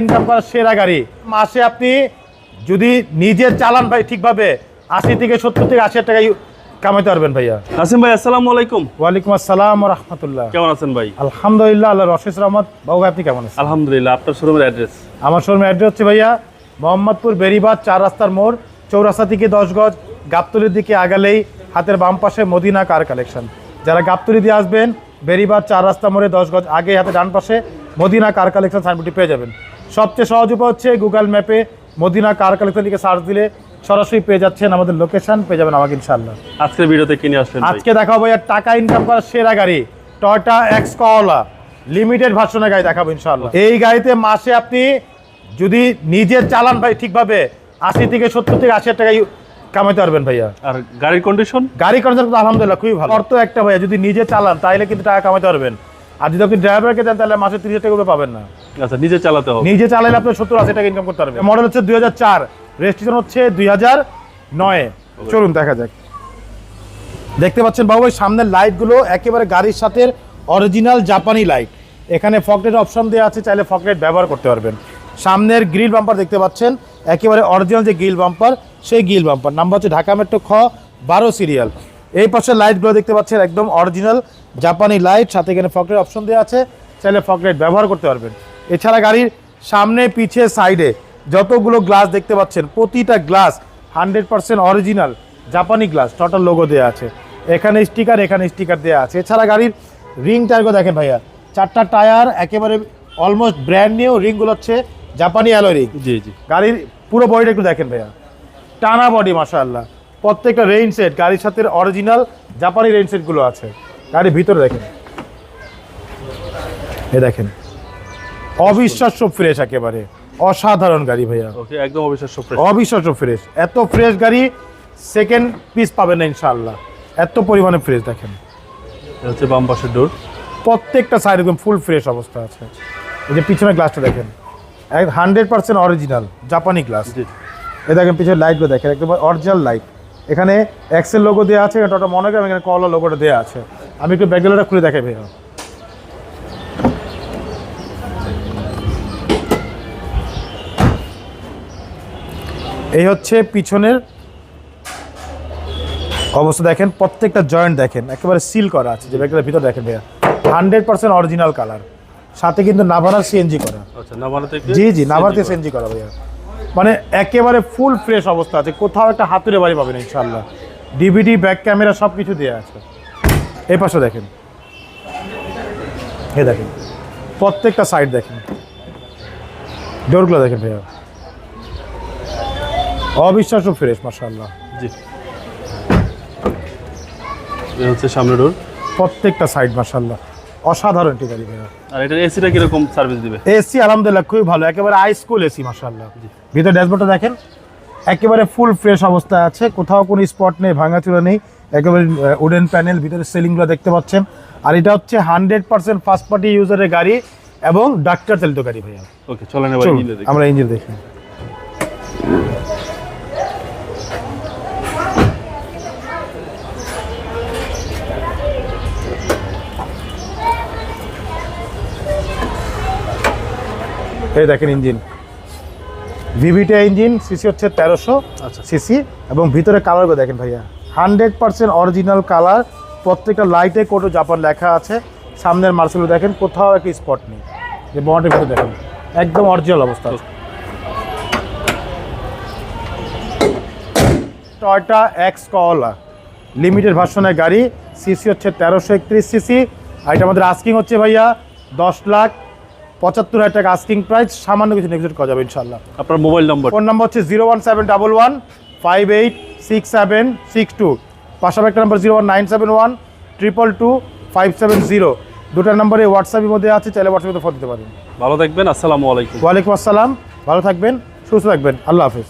Income করার সেরা গাড়ি। মাসে আপনি যদি নিজে চালান ভাই ঠিকভাবে আশি থেকে সত্তর থেকে আশি হাজার টাকা কামাইতে পারবেন ভাইয়া। নাসিম ভাই আসসালামু আলাইকুম। ওয়ালাইকুম আসসালাম রহমতুল্লাহ। কেমন আছেন ভাই? আলহামদুলিল্লাহ আল্লাহ রশেষ রহমত। বাবু আপনি কেমন আছেন? আলহামদুলিল্লাহ আপনার শোরুমের অ্যাড্রেস আমার শোরুমের অ্যাড্রেস হচ্ছে ভাইয়া মোহাম্মদপুর বেরিবাদ চার রাস্তার মোড় চৌরাস্তা থেকে দশ গজ গাবতলির দিকে আগালেই হাতের বাম পাশে মদিনা কার কালেকশন যারা গাবতলি দিয়ে আসবেন বেরিবাদ চার রাস্তা মোড়ে দশ গজ আগে হাতে ডান পাশে মদিনা কার কালেকশন সাইনবোর্ডটি পেয়ে যাবেন। সবচেয়ে সহজ উপায় হচ্ছে গুগল ম্যাপে মদিনা কার কালেকশন লিখে সার্চ দিলে সরাসরি পেয়ে যাচ্ছেন আমাদের লোকেশন পেয়ে যাবেন আমাকে ইনশাল্লাহ আজকের ভিডিওতে কিনে আসলেন ভাই? আজকে দেখাবো ভাইয়া টাকা ইনকাম করার সেরা গাড়ি টয়টা এক্স কলা লিমিটেড ভার্সনের গাড়ি দেখাবো ইনশাল্লাহ এই গাড়িতে মাসে আপনি যদি নিজে চালান ভাই ঠিকভাবে আশি থেকে সত্তর থেকে আশি হাজার টাকা কামাইতে পারবেন ভাইয়া। আর গাড়ির কন্ডিশন গাড়ি কন্ডিশন তো আলহামদুলিল্লাহ খুবই ভালো। অর্থ একটা ভাইয়া যদি নিজে চালান তাহলে কিন্তু টাকা কামাইতে পারবেন। আর যদি আপনি ড্রাইভারকে দেন তাহলে মাসে তিরিশ টাকা করে পাবেন না। আচ্ছা নিজে চালাতে হবে। নিজে চালালে আপনি সত্তর আশি টাকা ইনকাম করতে পারবেন। মডেল হচ্ছে দুই হাজার চার রেজিস্ট্রেশন হচ্ছে দুই হাজার নয়। চলুন দেখা যাক। দেখতে পাচ্ছেন বাবু ভাই সামনের লাইটগুলো একেবারে গাড়ির সাথে অরিজিনাল জাপানি লাইট এখানে ফকলেট অপশন দেওয়া আছে চাইলে ফকলেট ব্যবহার করতে পারবেন। সামনের গ্রিল বাম্পার দেখতে পাচ্ছেন একেবারে অরিজিনাল যে গ্রিল বাম্পার সেই গ্রিল বাম্পার নাম্বার হচ্ছে ঢাকা মেট্রো খ বারো সিরিয়াল এই পাশের লাইটগুলো দেখতে পাচ্ছেন একদম অরিজিনাল জাপানি লাইট সাথে এখানে ফকলেট অপশন দেওয়া আছে চাইলে ফকলেট ব্যবহার করতে পারবেন। এছাড়া গাড়ির সামনে পিছে সাইডে যতগুলো গ্লাস দেখতে পাচ্ছেন প্রতিটা গ্লাস হান্ড্রেড পার্সেন্ট অরিজিনাল জাপানি গ্লাস টোটাল লোগো দেওয়া আছে। এখানে স্টিকার এখানে স্টিকার দেওয়া আছে। এছাড়া গাড়ির রিং টায়ারগুলো দেখেন ভাইয়া চারটা টায়ার একেবারে অলমোস্ট ব্র্যান্ড নিউ রিংগুলো হচ্ছে জাপানি অ্যালয় রিং জি জি। গাড়ির পুরো বডিটা একটু দেখেন ভাইয়া। টানা বডি মাশাআল্লাহ। প্রত্যেকটা রেইন সেট গাড়ির সাথে অরিজিনাল জাপানি রেইন সেটগুলো আছে। গাড়ির ভিতরে দেখেন। এ দেখেন। অবিশ্বাস্য ফ্রেশ একেবারে। অসাধারণ গাড়ি ভাইয়া। ওকে একদম অবিশ্বাস্য fresh। অবিশ্বাস্য ফ্রেশ এত ফ্রেশ গাড়ি সেকেন্ড পিস পাবেন না ইনশাআল্লাহ। এত পরিমাণে ফ্রেশ দেখেন। এটা হচ্ছে বাম পাশের ডোর প্রত্যেকটা সাইড একদম ফুল ফ্রেশ অবস্থা আছে। এই যে পিছনের গ্লাসটা দেখেন। হান্ড্রেড পার্সেন্ট অরিজিনাল জাপানি গ্লাস এই দেখেন পিছনে লাইটগুলো দেখেন একদম অরিজিনাল লাইট এখানে এক্সেল লোগো দেওয়া আছে এটা মনে করেন এখানে কলা লোগোটা দেওয়া আছে। আমি একটু ব্যাগগুলোটা খুলে দেখাই ভাইয়া। এই হচ্ছে পিছনের অবস্থা দেখেন প্রত্যেকটা জয়েন্ট দেখেন একেবারে সিল করা আছে যে ব্যাগটার ভিতর দেখেন ভাইয়া। হান্ড্রেড পার্সেন্ট অরিজিনাল কালার সাথে কিন্তু নাভানার সিএনজি করা। আচ্ছা জি জি নাভারতে সিএনজি করা। ভাইয়া। মানে একেবারে ফুল ফ্রেশ অবস্থা আছে কোথাও একটা হাতুড়ে বাড়ি পাবেন ইনশাল্লাহ ডিভিডি ব্যাক ক্যামেরা সব কিছু দেওয়া আছে। এই পাশে দেখেন। এই দেখেন। প্রত্যেকটা সাইড দেখেন। ডোরগুলো দেখেন ভাইয়া। অবিশ্বাস্য ফ্রেশ মাশাল্লাহ জি। এটা হচ্ছে সামনে ডোর প্রত্যেকটা সাইড মাশাল্লাহ অসাধারণ একটি গাড়ি ভাইয়া। আর এটার এসিটা কীরকম সার্ভিস দিবে? এসি আলহামদুলিল্লাহ খুবই ভালো একেবারে হাই স্কুল এসি মাশাআল্লাহ। ভিতরে ড্যাশবোর্ডটা দেখেন একেবারে ফুল ফ্রেশ অবস্থায় আছে কোথাও কোনো স্পট নেই ভাঙাচুরা নেই একেবারে উডেন প্যানেল ভিতরে সেলিংগুলো দেখতে পাচ্ছেন। আর এটা হচ্ছে হান্ড্রেড পার্সেন্ট ফার্স্ট পার্টি ইউজারের গাড়ি এবং ডাক্তার চালিত গাড়ি ভাইয়া। ওকে চলেন আমরা ইঞ্জিন দেখি। এই দেখেন ইঞ্জিন। ভিভিটা ইঞ্জিন সিসি হচ্ছে তেরোশো আচ্ছা। সিসি এবং ভিতরে কালারগুলো দেখেন ভাইয়া। হান্ড্রেড পার্সেন্ট অরিজিনাল কালার প্রত্যেকটা লাইটে কোটো জাপান লেখা আছে। সামনের মার্সেলও দেখেন কোথাও একটা স্পট নেই। যে বনেটের ভিতরে দেখেন একদম অরিজিনাল অবস্থা। টয়টা এক্স কলা লিমিটেড ভার্সনের গাড়ি সিসি হচ্ছে তেরোশো একত্রিশ সিসি আর এটা আমাদের আস্কিং হচ্ছে ভাইয়া দশ লাখ পঁচাত্তর হাজার টাকা আস্কিং প্রাইস সামান্য কিছু নেগোসিয়েট করা যাবে ইনশাল্লাহ আপনার মোবাইল নম্বর ফোন নম্বর হচ্ছে zero one seven double one five eight six seven six two পাশাপাশি একটা নম্বর zero one nine seven one triple two five seven zero দুটো নম্বরে হোয়াটসঅ্যাপের মধ্যে আছে চাইলে হোয়াটসঅ্যাপে ফোন দিতে পারেন। ভালো থাকবেন আসসালামু আলাইকুম। ওয়ালাইকুম আসসালাম ভালো থাকবেন সুস্থ থাকবেন আল্লাহ হাফিজ।